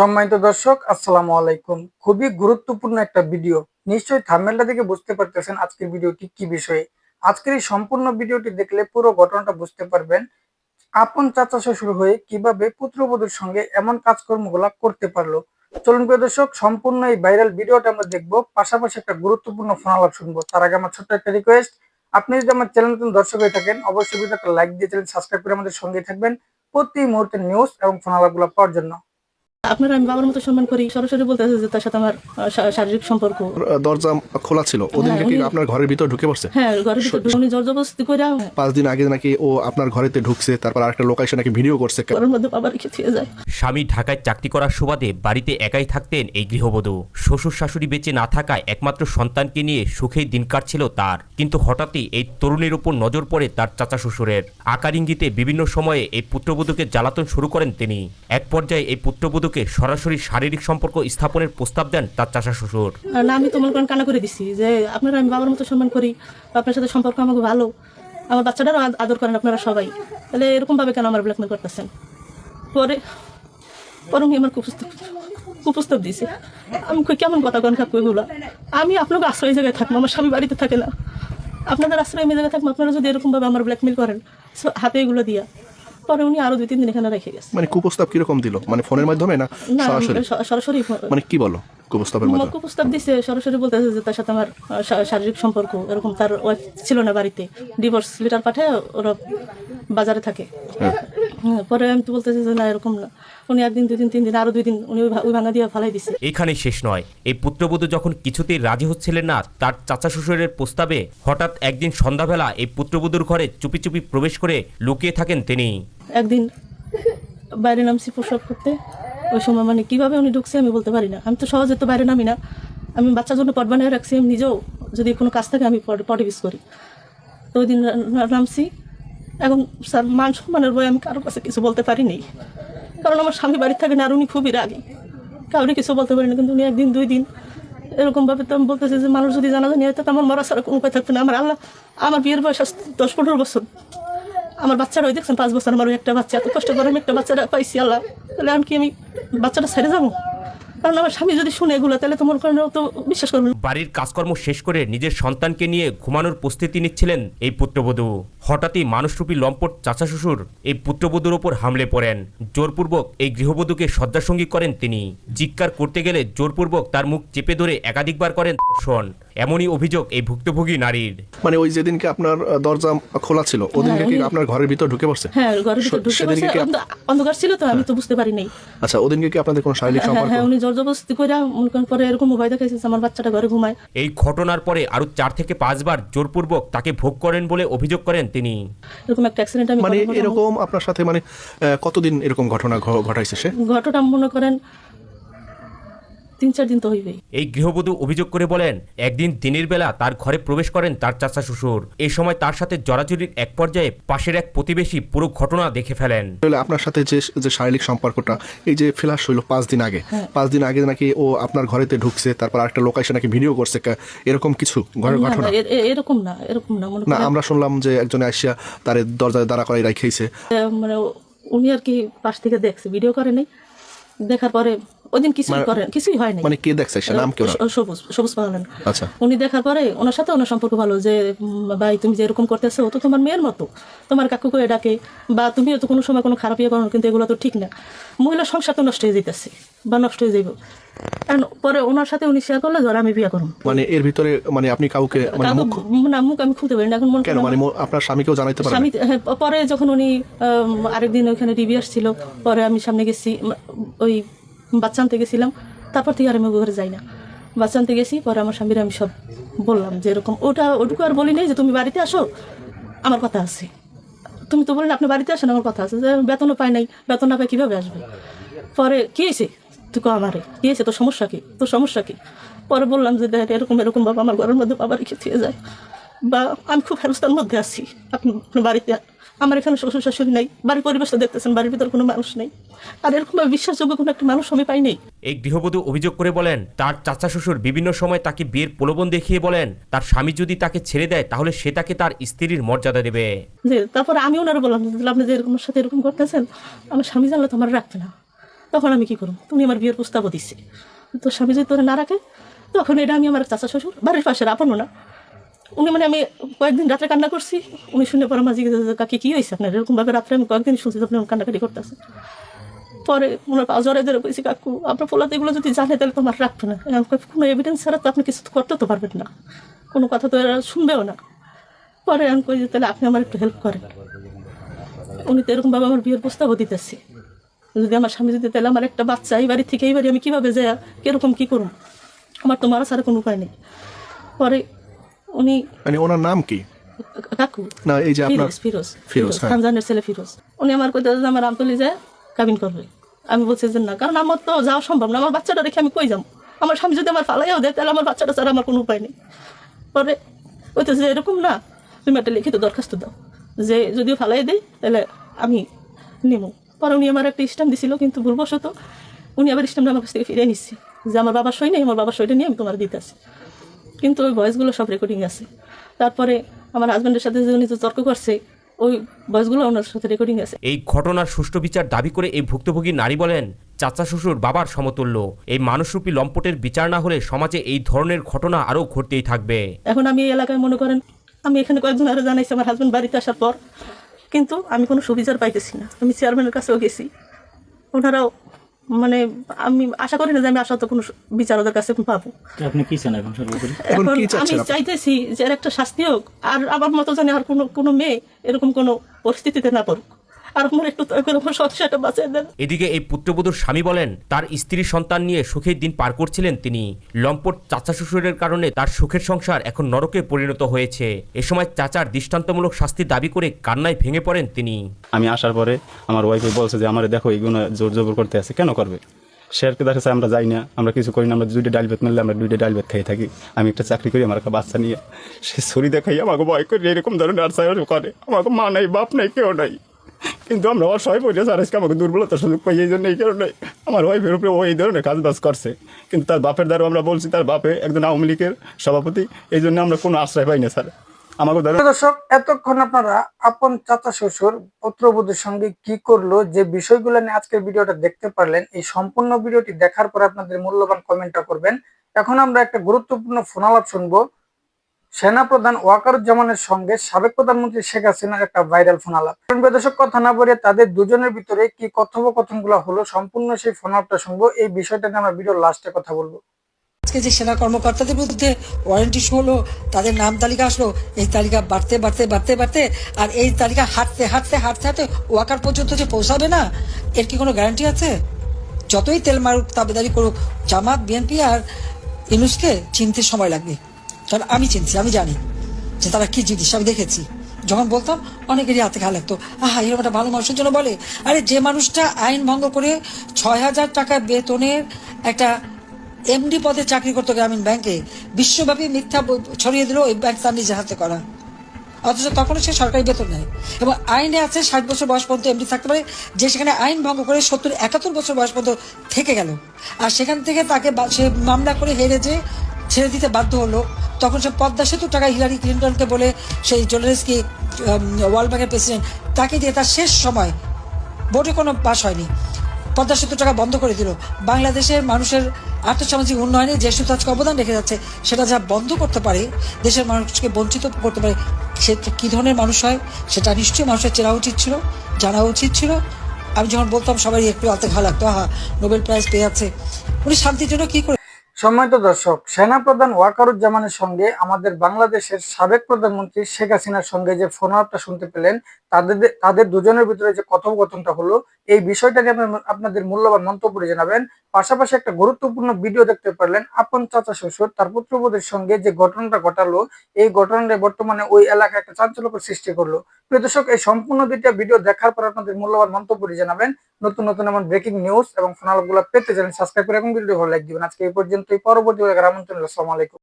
সম্মানিত দর্শক, আসসালামু আলাইকুম। খুবই গুরুত্বপূর্ণ একটা ভিডিও। নিশ্চয়ই থাম্বনেলটা দেখে বুঝতে পারতেছেন আজকের ভিডিওটি কি বিষয়ে। আজকের এই সম্পূর্ণ ভিডিওটি দেখলে পুরো ঘটনাটা বুঝতে পারবেন। আপন চাচা শ্বশুর হয়ে কীভাবে পুত্রবধূর সঙ্গে এমন কাজকর্মগুলা করতে পারল। চলুন প্রিয় দর্শক, সম্পূর্ণ এই ভাইরাল ভিডিওটা আমরা দেখব। পাশাপাশি একটা গুরুত্বপূর্ণ ফোন আলাপ শুনব। তার আগে আমার ছোট্ট একটা রিকোয়েস্ট আপনি যদি আমার চ্যানেল নতুন দর্শক হয়ে থাকেন, অবশ্যই ভিডিওটা লাইক দিয়ে চ্যানেল সাবস্ক্রাইব করে আমাদের সঙ্গে থাকবেন প্রতি মুহূর্তে নিউজ এবং ফোন আলাপগুলো পাওয়ার জন্য। আপনারা আমি বাবার মতো সম্মান করি। সরাসরি বলতে আছে যে তার সাথে আমার শারীরিক সম্পর্ক। দরজা খোলা ছিল। ওদিনকে কি আপনার ঘরের ভিতর ঢুকে পড়ছে? হ্যাঁ ঘরের ভিতরে উনি জর্জবস্তি করে পাঁচ দিন আগে নাকি ও আপনার ঘরেতে ঢুকছে তারপর আরেকটা লোক এসে নাকি ভিডিও করছে। ঘরের মধ্যে বাবা রেখে থিয়ে যায়। স্বামী ঢাকায় চাকরি করার সুবাদে বাড়িতে একাই থাকতেন এই গৃহবধূ। শ্বশুর শাশুড়ি বেঁচে না থাকায় একমাত্র সন্তানকে নিয়ে সুখেই দিন কাটছিল তার। কিন্তু হঠাৎই এই তরুণীর উপর নজর পড়ে তার চাচা শ্বশুরের। আকার ইঙ্গিতে বিভিন্ন সময়ে এই পুত্রবধূকে জ্বালাতন শুরু করেন তিনি। এক পর্যায়ে এই পুত্রবধূকে সরাসরি শারীরিক সম্পর্ক স্থাপনের প্রস্তাব দেন তার চাচা শ্বশুর। না আমি তো মনে করেন কানা করে দিছি যে আপনারা, আমি বাবার মতো সম্মান করি, আপনার সাথে সম্পর্ক আমাকে ভালো, আমার বাচ্চাটারও আদ- আদর করেন আপনারা সবাই। তাহলে এরকমভাবে কেন আমার ব্ল্যাকমেল করতেছেন? পরে পরে আমার কুপুস্তক কুপুস্তক দিয়েছে। আমি কেমন কথা কন কাকু এগুলো আমি আপনাকে আশ্রয় জায়গায় থাকব, আমার স্বামী বাড়িতে থাকে না। আপনাদের আশ্রয় জায়গায় থাকব, আপনারা যদি এরকমভাবে আমার ব্ল্যাকমেল করেন হাতে এগুলো দিয়া। পরে উনি আরও দুই তিন দিন এখানে রেখে গেছে। মানে কুপ্রস্তাব কীরকম দিল? মানে ফোনের মাধ্যমে না সরাসরি? সরাসরি মানে কি বলো কুপ্রস্তাবের মাধ্যমে? কুপ্রস্তাব দিছে সরাসরি বলতেছে যে তার সাথে আমার শারীরিক সম্পর্ক এরকম তার ওয়াইফ ছিল না বাড়িতে। ডিভোর্স লেটার পাঠায় ওরা বাজারে থাকে। হ্যাঁ, পরে আমি তো বলতেছি যে না এরকম না। উনি একদিন দুই দিন তিন দিন আরও দুই দিন উনি ওই ভাঙা দিয়ে ফালাই দিছে। এখানে শেষ নয়। এই পুত্রবধূ যখন কিছুতেই রাজি হচ্ছিলেন না তার চাচা শ্বশুরের প্রস্তাবে হঠাৎ একদিন সন্ধ্যাবেলা এই পুত্রবধূর ঘরে চুপি চুপি প্রবেশ করে লুকিয়ে থাকেন তিনি। একদিন বাইরে নামছি প্রসব করতে। ওই সময় মানে কীভাবে উনি ঢুকছে আমি বলতে পারি না। আমি তো সহজে তো বাইরে নামি না। আমি বাচ্চার জন্য পট বানিয়ে রাখছি আমি নিজেও যদি কোনো কাজ থাকে আমি পটে বিস করি। তো ওই দিন নামছি। এখন স্যার, মান সম্মানের বই আমি কারোর কাছে কিছু বলতে পারিনি। কারণ আমার স্বামী বাড়ির থাকে না আর উনি খুবই রাগি। কাউরে কিছু বলতে পারি না কিন্তু উনি একদিন, দুই দিন এরকমভাবে তো আমি বলতেছি যে, মানুষ যদি জানা জানি, হয়তো আমার মরা ছাড়া কোনো উপায় থাকবে না। আমার আল্লাহ, আমার বিয়ের বয়স দশ পনেরো বছর। আমার বাচ্চারা ওই দেখছেন, পাঁচ বছর। আমার একটা বাচ্চা, এত কষ্ট করে আমি একটা বাচ্চাটা পাইছি, আল্লাহ। তাহলে আমি কি আমি বাচ্চাটা ছেড়ে যাব? কারণ আমার স্বামী যদি শুনে এগুলো, তাহলে তো মনে করেন তো বিশ্বাস করবে। বাড়ির কাজকর্ম শেষ করে নিজের সন্তানকে নিয়ে ঘুমানোর প্রস্তুতি নিচ্ছিলেন এই পুত্রবধূ। হঠাৎই মানুষরূপী লম্পট চাচা শ্বশুর এই পুত্রবধূর ওপর হামলে পড়েন। জোরপূর্বক এই গৃহবধূকে শয্যাসঙ্গী করেন তিনি। জিজ্ঞার করতে গেলে জোরপূর্বক তার মুখ চেপে ধরে একাধিকবার করেন ধর্ষণ। এমনই অভিযোগ এই ভুক্তভোগী নারীর। মানে ওই যেদিনকে আপনার দরজা খোলা ছিল ওদিনকে কি আপনার ঘরের ভিতর ঢুকে পড়ছে? হ্যাঁ ঘরের ভিতরে ঢুকে অন্ধ- অন্ধকার ছিল তো আমি তো বুঝতে পারি নাই। আচ্ছা ওদিনকে কি আপনাদের কোনো শারীরিক হ্যাঁ সম্পর্ক? হ্যাঁ উনি জর্জবস্তি মনে করেন পরে এরকম ভয় দেখাইছে আমার বাচ্চাটা ঘরে ঘুমায়। এই ঘটনার পরে আরও চার থেকে পাঁচবার জোরপূর্বক তাকে ভোগ করেন বলে অভিযোগ করেন তিনি। এরকম একটা অ্যাক্সিডেন্ট আমি মানে এরকম আপনার সাথে মানে কতদিন এরকম ঘটনা ঘটাইছে সে? ঘটনা মনে করেন তিন চার দিন তো হইবেই। এই গৃহবধূ অভিযোগ করে বলেন একদিন দিনের বেলা তার ঘরে প্রবেশ করেন তার চাচা শ্বশুর। এই সময় তার সাথে জড়াজড়ির এক পর্যায়ে পাশের এক প্রতিবেশী পুরো ঘটনা দেখে ফেলেন। তাহলে আপনার সাথে যে যে শারীরিক সম্পর্কটা এই যে ফ্ল্যাশ হইল পাঁচ দিন আগে পাঁচ দিন আগে নাকি ও আপনার ঘরেতে ঢুকছে তারপর আরেকটা লোক এসে নাকি ভিডিও করছে এরকম কিছু ঘরের ঘটনা এরকম না এরকম না মনে না আমরা শুনলাম যে একজন আসিয়া তার দরজায় দাঁড়া করাই রাখাইছে আহ, মানে উনি আর কি পাশ থেকে দেখছে ভিডিও করে নাই। দেখার পরে ওই দিন কিছুই করে কিছুই হয় নাই। মানে কে দেখছে সে? নাম কেউ সবুজ সবুজ আচ্ছা। উনি দেখার পরে ওনার সাথে ওনার সম্পর্ক ভালো যে ভাই তুমি যে এরকম করতেছো ও তো তোমার মেয়ের মতো। তোমার কাকু করে ডাকে। বা তুমিও তো কোনো সময় কোনো খারাপ ইয়ে করো কিন্তু এগুলো তো ঠিক না। মহিলা সংসার তো নষ্ট হয়ে যেতেছে বা নষ্ট হয়ে যাইব। পরে ওনার সাথে উনি শেয়ার করলে ধর আমি বিয়ে করুন মানে এর ভিতরে মানে আপনি কাউকে মানে মুখ না মুখ আমি খুলতে পারি না এখন মনে কেন? মানে আপনার স্বামীকেও জানাইতে পারেন স্বামী হ্যাঁ, পরে যখন উনি আরেকদিন ওইখানে টিভি আসছিল পরে আমি সামনে গেছি ওই বাচ্চা আনতে গেছিলাম, তারপর থেকে আর আমি ঘরে যাই না। বাচ্চা আনতে গেছি, পরে আমার স্বামীর আমি সব বললাম যে এরকম, ওটা ওটুকু আর বলি নাই যে তুমি বাড়িতে আসো, আমার কথা আছে। তুমি তো বললেন আপনি বাড়িতে আসেন, আমার কথা আছে। যে বেতনও পাই নাই, বেতন না পাই কীভাবে আসবে? পরে কী হয়েছে? তুই আমারে, কী হয়েছে? তোর সমস্যা কি? তোর সমস্যা কি? পরে বললাম যে দেখ, এরকম এরকম বাবা আমার ঘরের মধ্যে বাবা রেখে থুয়ে যায়। বা আমি খুব হেরস্তার মধ্যে আছি। আপনি বাড়িতে আমার এখানে শ্বশুর শাশুড়ি নেই বাড়ির পরিবেশটা দেখতেছেন বাড়ির ভিতরে কোনো মানুষ নেই। আর এরকম বিশ্বাসযোগ্য কোনো একটা মানুষ আমি পাই নেই। এই গৃহবধূ অভিযোগ করে বলেন তার চাচা শ্বশুর বিভিন্ন সময় তাকে বিয়ের প্রলোভন দেখিয়ে বলেন তার স্বামী যদি তাকে ছেড়ে দেয় তাহলে সে তাকে তার স্ত্রীর মর্যাদা দেবে। যে তারপরে আমি ওনারা বললাম আপনি যে এরকম সাথে এরকম করতেছেন আমার স্বামী জানলে তো আমার রাখবে না। তখন আমি কি করব? তুমি আমার বিয়ের প্রস্তাবও দিচ্ছে তো স্বামী যদি তোরা না রাখে তখন এটা আমি আমার চাচা শ্বশুর বাড়ির পাশে আপনও না উনি মানে আমি কয়েকদিন রাত্রে কান্না করছি। উনি শুনে পরে মাঝে কাকে, কি হয়েছে আপনার? এরকমভাবে রাত্রে আমি কয়েকদিন শুনছি আপনি কান্নাকাটি করতেছে পরে ওনার পা জ্বরে ধরে বলছি, কাকু, আপনার পোলাতে এগুলো যদি জানে, তাহলে তো আমার রাখবে না। কোনো এভিডেন্স ছাড়া তো আপনি কিছু করতে তো পারবেন না। কোনো কথা তো এরা শুনবেও না। পরে আমি কই যে, তাহলে আপনি আমার একটু হেল্প করেন। উনি তো এরকমভাবে আমার বিয়ের প্রস্তাবও দিতেছে। যদি আমার স্বামী যদি তাহলে আমার একটা বাচ্চা, এই বাড়ি থেকে এই বাড়ি আমি কীভাবে যাই কীরকম কী করুন আমার তো মারা ছাড়া কোনো উপায় নেই। পরে উনি মানে ওনার নাম কি? কাকু। না এই যে আপনার ফিরোজ ফিরোজ হ্যাঁ। রমজানের ছেলে ফিরোজ। উনি আমার কইতে যে আমার আমতলি যায় কাবিন করবে। আমি বলছি যে না কারণ আমার তো যাওয়া সম্ভব না। আমার বাচ্চাটা রেখে আমি কই যাব? আমার স্বামী যদি আমার ফালাইও দেয় তাহলে আমার বাচ্চাটা ছাড়া আমার কোনো উপায় নেই। পরে যে এরকম না তুমি একটা লিখিত দরখাস্ত দাও। যে যদিও ফালাই দেয় তাহলে আমি নেব পরে উনি আমার একটা স্ট্যাম্প দিছিল কিন্তু ভুলবশত উনি আবার স্ট্যাম্পটা আমার কাছ থেকে ফিরিয়ে নিচ্ছে। যে আমার বাবার সই নেই আমার বাবার সইটা নিয়ে আমি তোমার দিতে আসি কিন্তু ওই ভয়েসগুলো সব রেকর্ডিং আছে। তারপরে আমার হাজব্যান্ডের সাথে যে উনি যে তর্ক করছে ওই ভয়েসগুলো ওনার সাথে রেকর্ডিং আছে। এই ঘটনার সুষ্ঠু বিচার দাবি করে এই ভুক্তভোগী নারী বলেন চাচা শ্বশুর বাবার সমতুল্য। এই মানুষরূপী লম্পটের বিচার না হলে সমাজে এই ধরনের ঘটনা আরও ঘটতেই থাকবে। এখন আমি এই এলাকায় মনে করেন আমি এখানে কয়েকজন আরও জানাইছি আমার হাজব্যান্ড বাড়িতে আসার পর কিন্তু আমি কোনো সুবিচার পাইতেছি না। আমি চেয়ারম্যানের কাছেও গেছি। ওনারাও মানে আমি আশা করি না যে আমি আশা তো কোনো বিচার ওদের কাছে পাবো। আপনি কি চান এখন সর্বোপরি? আমি চাইতেছি যে এর একটা শাস্তি হোক আর আমার মতো জানি আর কোনো কোনো মেয়ে এরকম কোনো পরিস্থিতিতে না পড়ুক। আর আমার একটু দয়া করে আমার সংসারটা বাঁচিয়ে দেন। এদিকে এই পুত্রবধূর স্বামী বলেন তার স্ত্রী সন্তান নিয়ে সুখের দিন পার করছিলেন তিনি। লম্পট চাচা শ্বশুরের কারণে তার সুখের সংসার এখন নরকে পরিণত হয়েছে। এ সময় চাচার দৃষ্টান্তমূলক শাস্তি দাবি করে কান্নায় ভেঙে পড়েন তিনি। আমি আসার পরে আমার ওয়াইফে বলছে যে আমার দেখো এইগুলো জোর জবর করতে আছে কেন করবে? সে আর কি দেখা যাচ্ছে আমরা যাই না আমরা কিছু করি না আমরা দুইটা ডাল ভাত মারলে আমরা দুইটা ডাল ভাত খেয়ে থাকি। আমি একটা চাকরি করি আমার একটা বাচ্চা নিয়ে। সে ছুরি দেখাই আমাকে ভয় করে এরকম ধরনের আর করে। আমাকে মা নাই বাপ নাই কেউ নাই। কিন্তু আমরা অসহায় পড়ে স্যার, আজকে আমাকে দুর্বলতার সুযোগ পাই এই জন্য এই কারণে আমার ওয়াইফের উপরে ও এই ধরনের কাজ বাজ করছে। কিন্তু তার বাপের দ্বারা আমরা বলছি, তার বাপে একজন আওয়ামী লীগের সভাপতি, এই জন্য আমরা কোনো আশ্রয় পাই না, স্যার। আমাকে দর্শক, এতক্ষণ আপনারা আপন চাচা শ্বশুর, পুত্রবধূর সঙ্গে কি করল, যে বিষয়গুলো নিয়ে আজকের ভিডিওটা দেখতে পারলেন, এই সম্পূর্ণ ভিডিওটি দেখার পর আপনাদের মূল্যবান কমেন্টটা করবেন। এখন আমরা একটা গুরুত্বপূর্ণ ফোনালাপ শুনব। সেনাপ্রধান ওয়াকারুজ্জামানের সঙ্গে সাবেক প্রধানমন্ত্রী শেখ হাসিনার একটা ভাইরাল ফোনালাপ। প্রিয় দর্শক, কথা না বলে তাদের দুজনের ভিতরে কি কথোপকথনগুলো হলো সম্পূর্ণ সেই ফোনালাপটা শুনব। এই বিষয়টা নিয়ে আমরা ভিডিওর লাস্টে কথা বলব। আজকে যে সেনা কর্মকর্তাদের বিরুদ্ধে ওয়ারেন্ট ইস্যু হলো, তাদের নাম তালিকা আসলো, এই তালিকা বাড়তে বাড়তে বাড়তে বাড়তে, আর এই তালিকা হাঁটতে হাঁটতে হাঁটতে হাঁটতে ওয়াকার পর্যন্ত যে পৌঁছাবে না, এর কি কোনো গ্যারান্টি আছে? যতই তেল মারুক, তাবেদারি করুক, জামাত বিএনপি আর ইনুসকে চিনতে সময় লাগবে। কারণ আমি চিনছি, আমি জানি যে তারা কি জিনিস, আমি দেখেছি। যখন বলতাম, অনেকেরই হাতে খেয়া লাগতো। আহা, এরকম একটা ভালো মানুষের জন্য বলে, আরে যে মানুষটা আইন ভঙ্গ করে ছয় হাজার টাকা বেতনের একটা এমডি পদে চাকরি করতো গ্রামীণ ব্যাংকে, বিশ্বব্যাপী মিথ্যা ছড়িয়ে দিল ওই ব্যাংক তার নিজের হাতে করা। অথচ তখনও সে সরকারি বেতন নেয়। এবং আইনে আছে ষাট বছর বয়স পর্যন্ত এমডি থাকতে পারে, যে সেখানে আইন ভঙ্গ করে সত্তর, একাত্তর বছর বয়স পর্যন্ত থেকে গেল। আর সেখান থেকে তাকে সে মামলা করে হেরে যে ছেড়ে দিতে বাধ্য হলো। তখন সে পদ্মা সেতু টাকা হিলারি ক্লিন্টনকে বলে সেই জোলেন্সকি ওয়ার্ল্ড ব্যাংকের প্রেসিডেন্ট, তাকে দিয়ে তার শেষ সময় ভোটে কোনো পাশ হয়নি। পদ্মা সেতু টাকা বন্ধ করে দিল। বাংলাদেশের মানুষের আর্থসামাজিক উন্নয়নে যে সেতু আজকে অবদান রেখে যাচ্ছে, সেটা যা বন্ধ করতে পারে, দেশের মানুষকে বঞ্চিত করতে পারে, সে কী ধরনের মানুষ হয়, সেটা নিশ্চয়ই মানুষের চেনা উচিত ছিল, জানা উচিত ছিল। আমি যখন বলতাম সবাই একটু হাতে ঘা লাগতো হা নোবেল প্রাইজ পেয়ে যাচ্ছে। উনি শান্তির জন্য কি করে সম্মানিত দর্শক, সেনাপ্রধান ওয়াকারুজ্জামানের সঙ্গে আমাদের বাংলাদেশের সাবেক প্রধানমন্ত্রী শেখ হাসিনার সঙ্গে যে ফোন আপটা শুনতে পেলেন, তাদের তাদের দুজনের ভিতরে যে কথোপকথনটা হলো, এই বিষয়টা নিয়ে আপনাদের মূল্যবান মন্তব্য জানাবেন। পাশাপাশি একটা গুরুত্বপূর্ণ ভিডিও দেখতে পারলেন আপন চাচা শ্বশুর, তার পুত্রবধূর সঙ্গে যে ঘটনাটা ঘটালো, এই ঘটনাটা বর্তমানে ওই এলাকায় একটা চাঞ্চল্যকর সৃষ্টি করল। প্রিয় দর্শক, এই সম্পূর্ণ দুইটা ভিডিও দেখার পর আপনাদের মূল্যবান মন্তব্য জানাবেন। নতুন নতুন এমন ব্রেকিং নিউজ এবং ফোনালগুলো পেতে জানেন সাবস্ক্রাইব করে এবং ভিডিও ভালো লাইক দিবেন। আজকে এই পরবর্তী গ্রামাঞ্চল আসসালামু